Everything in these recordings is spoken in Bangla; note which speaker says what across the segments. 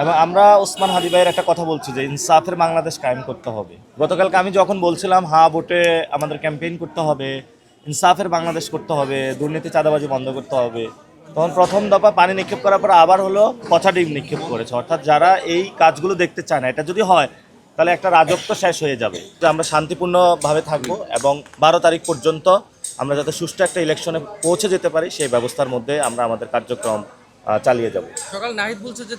Speaker 1: এবং আমরা ওসমান হাদি ভাইয়ের একটা কথা বলছি যে ইনসাফের বাংলাদেশ কায়েম করতে হবে। গতকালকে আমি যখন বলছিলাম হা ভোটে আমাদের ক্যাম্পেইন করতে হবে, ইনসাফের বাংলাদেশ করতে হবে, দুর্নীতি, চাঁদাবাজি বন্ধ করতে হবে, তখন প্রথম দফা পানি নিক্ষেপ করার পর আবার হলো পচা ডিম নিক্ষেপ করেছে। অর্থাৎ যারা এই কাজগুলো দেখতে চায় না, এটা যদি হয়, তাহলে একটা রাজত্ব শেষ হয়ে যাবে। তো আমরা শান্তিপূর্ণভাবে থাকব এবং বারো তারিখ পর্যন্ত আমরা যাতে সুষ্ঠু একটা ইলেকশনে পৌঁছে যেতে পারি, সেই ব্যবস্থার মধ্যে আমরা আমাদের কার্যক্রম চালিয়ে যাব।
Speaker 2: সকাল নাহিদ বলছে যে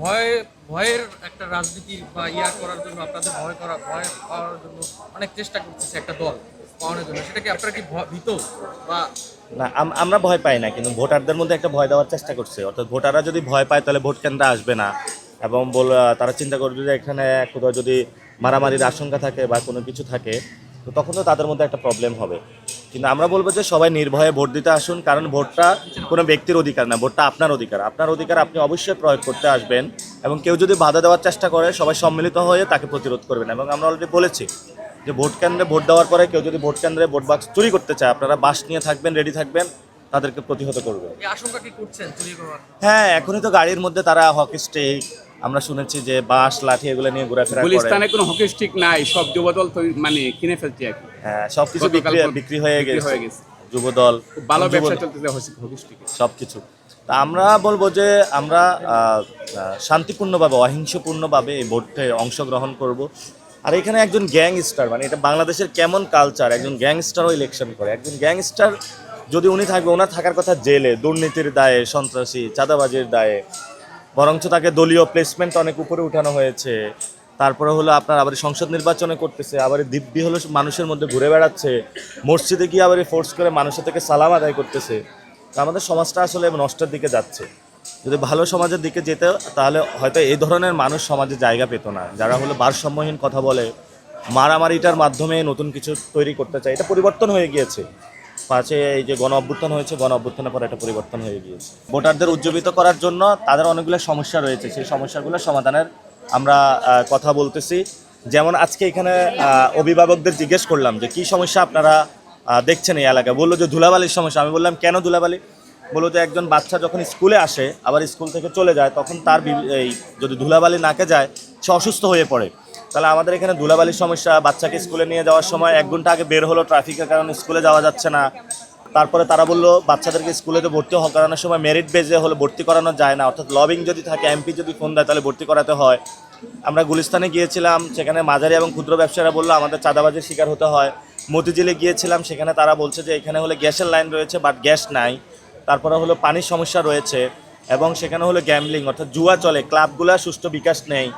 Speaker 2: ভয় ভয়ের একটা রাজনীতি বা ইয়া করার জন্য আপনাদের ভয় করা ভয় পাওয়ার জন্য অনেক চেষ্টা করতেছে একটা দল পাওয়ানোর জন্য। সেটা কি আপনারা কি ভীত? বা
Speaker 1: না আমরা ভয় পাই না কিন্তু ভোটারদের মধ্যে একটা ভয় দেওয়ার চেষ্টা করছে। অর্থাৎ ভোটাররা যদি ভয় পায় তাহলে ভোট কেন্দ্রে আসবে না। এবং বল তারা চিন্তা করবে যে এখানে কোথাও যদি মারামারির আশঙ্কা থাকে বা কোনো কিছু থাকে তো তখন তো তাদের মধ্যে একটা প্রবলেম হবে। কিন্তু আমরা বলব যে সবাই নির্ভয়ে ভোট দিতে আসুন কারণ ভোটটা কোনো ব্যক্তির অধিকার না ভোটটা আপনার অধিকার। আপনার অধিকার আপনি অবশ্যই প্রয়োগ করতে আসবেন এবং কেউ যদি বাধা দেওয়ার চেষ্টা করে সবাই সম্মিলিত হয়ে তাকে প্রতিরোধ করবেন। এবং আমরা অলরেডি বলেছি যে ভোট কেন্দ্রে ভোট দেওয়ার পরে কেউ যদি ভোট কেন্দ্রে ভোট বাক্স চুরি করতে চায় আপনারা বাস নিয়ে থাকবেন রেডি থাকবেন তাদেরকে প্রতিহত করবেন।
Speaker 2: এই আশঙ্কা কি করছেন? চুরি করার?
Speaker 1: হ্যাঁ এখনই তো গাড়ির মধ্যে তারা হকি স্টিক আমরা শুনেছি যে বাঁশ লাঠি এগুলো নিয়ে ঘোরাফেরা করে।
Speaker 3: গুলিস্তানে কোনো হকি স্টিক নাই সব যুবদল তো মানে কিনে ফেলছে আর
Speaker 1: হ্যাঁ সবকিছু
Speaker 3: গতকাল
Speaker 1: বিক্রি বিক্রি হয়ে গেছে
Speaker 3: হয়ে গেছে।
Speaker 1: যুবদল
Speaker 3: ভালো ব্যবসা চলতেছে হকি স্টিক
Speaker 1: সবকিছু। তা আমরা বলব যে আমরা শান্তিপূর্ণভাবে অহিংসপূর্ণভাবে এই ভোটে অংশগ্রহণ করব। আর এখানে একজন গ্যাংস্টার মানে এটা বাংলাদেশের কেমন কালচার? একজন গ্যাংস্টারও ইলেকশন করে। একজন গ্যাংস্টার যদি উনি থাকবে ওনার থাকার কথা জেলে দুর্নীতির দায়ে সন্ত্রাসী চাঁদাবাজির দায়ে বরঞ্চ তাকে দলীয় প্লেসমেন্ট অনেক উপরে উঠানো হয়েছে। তারপরে হলো আপনার আবার সংসদ নির্বাচনে করতেছে, আবার দিব্যি হলো মানুষের মধ্যে ঘুরে বেড়াচ্ছে, মসজিদে গিয়ে আবার ফোর্স করে মানুষের থেকে সালাম আদায় করতেছে। আমাদের সমাজটা আসলে নষ্টের দিকে যাচ্ছে। যদি ভালো সমাজের দিকে যেতে, তাহলে হয়তো এই ধরনের মানুষ সমাজে জায়গা পেত না। যারা হলো ভারসাম্যহীন কথা বলে, মারামারিটার মাধ্যমে নতুন কিছু তৈরি করতে চায়, এটা পরিবর্তন হয়ে গিয়েছে। পাঁচে এই যে গণ অভ্যুত্থান হয়েছে, গণ অভ্যুত্থানের পর একটা পরিবর্তন হয়ে গিয়েছে। ভোটারদের উজ্জীবিত করার জন্য তাদের অনেকগুলো সমস্যা রয়েছে। সেই সমস্যাগুলো সমাধানের আমরা কথা বলতেছি। যেমন আজকে এখানে অভিভাবকদের জিজ্ঞেস করলাম যে, কি সমস্যা আপনারা দেখছেন এই এলাকায়? বলল যে, ধুলাবালির সমস্যা। আমি বললাম, কেন ধুলাবালি? বলল যে, একজন বাচ্চা যখন স্কুলে আসে, আবার স্কুল থেকে চলে যায়, তখন তার এই যদি ধুলাবালি নাকে যায়, সে অসুস্থ হয়ে পড়ে। তাহলে আমাদের এখানে ধুলাবালির সমস্যা, বাচ্চাকে স্কুলে নিয়ে যাওয়ার সময় এক ঘণ্টা আগে বের হলো ট্রাফিকের কারণে স্কুলে যাওয়া যাচ্ছে না। তারপরে তারা বলল, বাচ্চাদেরকে স্কুলেতে ভর্তি করানোর সময় মেরিট বেজে হলে ভর্তি করানো যায় না। অর্থাৎ লবিং যদি থাকে এমপি যদি ফোন দেয়, তাহলে ভর্তি করাতে হয়। আমরা গুলিস্তানে গিয়েছিলাম, সেখানে মাঝারি এবং ক্ষুদ্র ব্যবসায়ীরা বলল, আমাদের চাঁদাবাজির শিকার হতে হয়। মতিঝিলে গিয়েছিলাম, সেখানে তারা বলছে যে, এখানে হলে গ্যাসের লাইন রয়েছে বাট গ্যাস নাই। তারপরে হলো পানির সমস্যা রয়েছে, এবং সেখানে হলো গ্যামলিং অর্থাৎ জুয়া চলে ক্লাবগুলা সুষ্ঠু বিকাশ নেই।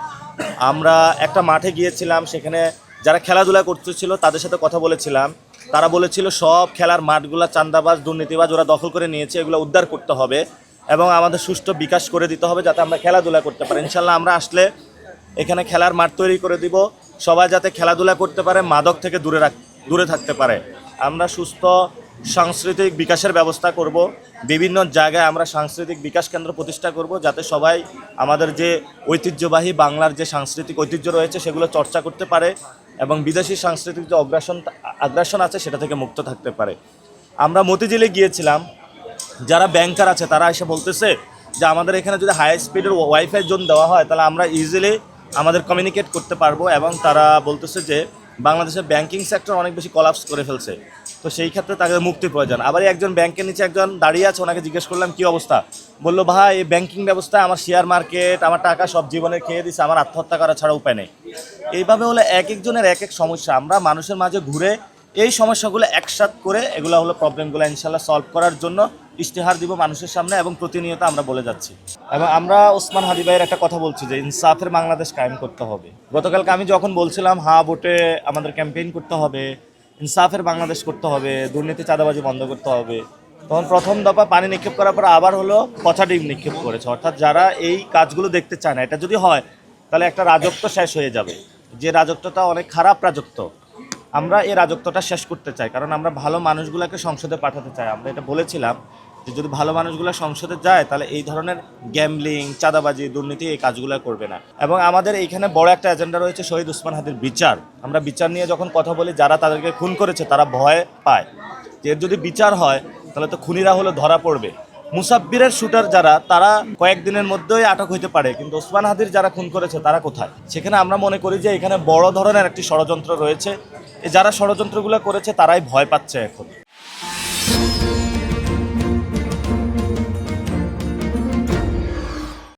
Speaker 1: আমরা একটা মাঠে গিয়েছিলাম, সেখানে যারা খেলাধুলা করতেছিল তাদের সাথে কথা বলেছিলাম। তারা বলেছিল, সব খেলার মাঠগুলা চান্দাবাজ দুর্নীতিবাজ ওরা দখল করে নিয়েছে, এগুলো উদ্ধার করতে হবে এবং আমাদের সুষ্ঠু বিকাশ করে দিতে হবে যাতে আমরা খেলাধুলা করতে পারি। ইনশাল্লাহ আমরা আসলে এখানে খেলার মাঠ তৈরি করে দিব, সবাই যাতে খেলাধুলা করতে পারে, মাদক থেকে দূরে রাখ, দূরে থাকতে পারে। আমরা সুস্থ সাংস্কৃতিক বিকাশের ব্যবস্থা করব। বিভিন্ন জায়গায় আমরা সাংস্কৃতিক বিকাশ কেন্দ্র প্রতিষ্ঠা করব যাতে সবাই আমাদের যে ঐতিহ্যবাহী বাংলার যে সাংস্কৃতিক ঐতিহ্য রয়েছে সেগুলো চর্চা করতে পারে এবং বিদেশি সাংস্কৃতিক যে অগ্রাসন, আগ্রাসন আছে সেটা থেকে মুক্ত থাকতে পারে। আমরা মতিঝিলে গিয়েছিলাম। যারা ব্যাংকার আছে তারা এসে বলতেছে যে আমাদের এখানে যদি হাই স্পিডের ওয়াইফাই জোন দেওয়া হয় তাহলে আমরা ইজিলি আমাদের কমিউনিকেট করতে পারব এবং তারা বলতেছে যে বাংলাদেশের ব্যাংকিং সেক্টর অনেক বেশি কলাপস করে ফেলছে। তো সেই ক্ষেত্রে তাদের মুক্তি প্রয়োজন। আবার একজন ব্যাংকের নিচে একজন দাঁড়িয়ে আছে, ওনাকে জিজ্ঞেস করলাম, কি অবস্থা? বলল, ভাই, এই ব্যাংকিং ব্যবস্থা আমার শেয়ার মার্কেট আমার টাকা সব জীবনে খেয়ে দিছে, আমার আত্মহত্যা করা ছাড়া উপায় নেই। এইভাবে হলে এক একজনের এক এক সমস্যা। আমরা মানুষের মাঝে ঘুরে এই সমস্যাগুলো একসাথ করে এগুলো হলো প্রবলেমগুলো ইনশাল্লাহ সলভ করার জন্য ইশতেহার দিব মানুষের সামনে এবং প্রতিনিয়ত আমরা বলে যাচ্ছি। এবং আমরা ওসমান হাদি ভাইয়ের একটা কথা বলছি যে, ইনসাফের বাংলাদেশ কায়েম করতে হবে। গতকালকে আমি যখন বলছিলাম হা ভোটে আমাদের ক্যাম্পেইন করতে হবে। ইনসাফের বাংলাদেশ করতে হবে, দুর্নীতি চাঁদাবাজি বন্ধ করতে হবে। তখন প্রথম দফা পানি নিক্ষেপ করার পর আবার হলো পচা ডিম নিক্ষেপ করেছে। অর্থাৎ যারা এই কাজগুলো দেখতে চায় না, এটা যদি হয়, তাহলে একটা রাজত্ব শেষ হয়ে যাবে। যে রাজত্বটা অনেক খারাপ রাজত্ব, আমরা এই রাজত্বটা শেষ করতে চাই। কারণ আমরা ভালো মানুষগুলোকে সংসদে পাঠাতে চাই। আমরা এটা বলেছিলাম যে যদি ভালো মানুষগুলো সংসদে যায়, তাহলে এই ধরনের গ্যামলিং চাঁদাবাজি, দুর্নীতি এই কাজগুলো করবে না। এবং আমাদের এইখানে বড় একটা এজেন্ডা রয়েছে শহীদ উসমান হাদির বিচার। আমরা বিচার নিয়ে যখন কথা বলি, যারা তাদেরকে খুন করেছে, তারা ভয় পায়। যে যদি বিচার হয়, তাহলে তো খুনিরা হলো ধরা পড়বে। মুসাব্বিরের শুটার যারা, তারা কয়েকদিনের মধ্যেই আটক হইতে পারে। কিন্তু ওসমান হাদির যারা খুন করেছে, তারা কোথায়? সেখানে আমরা মনে করি যে এখানে বড় ধরনের একটি ষড়যন্ত্র রয়েছে। যারা ষড়যন্ত্রগুলো করেছে, তারাই ভয় পাচ্ছে এখন।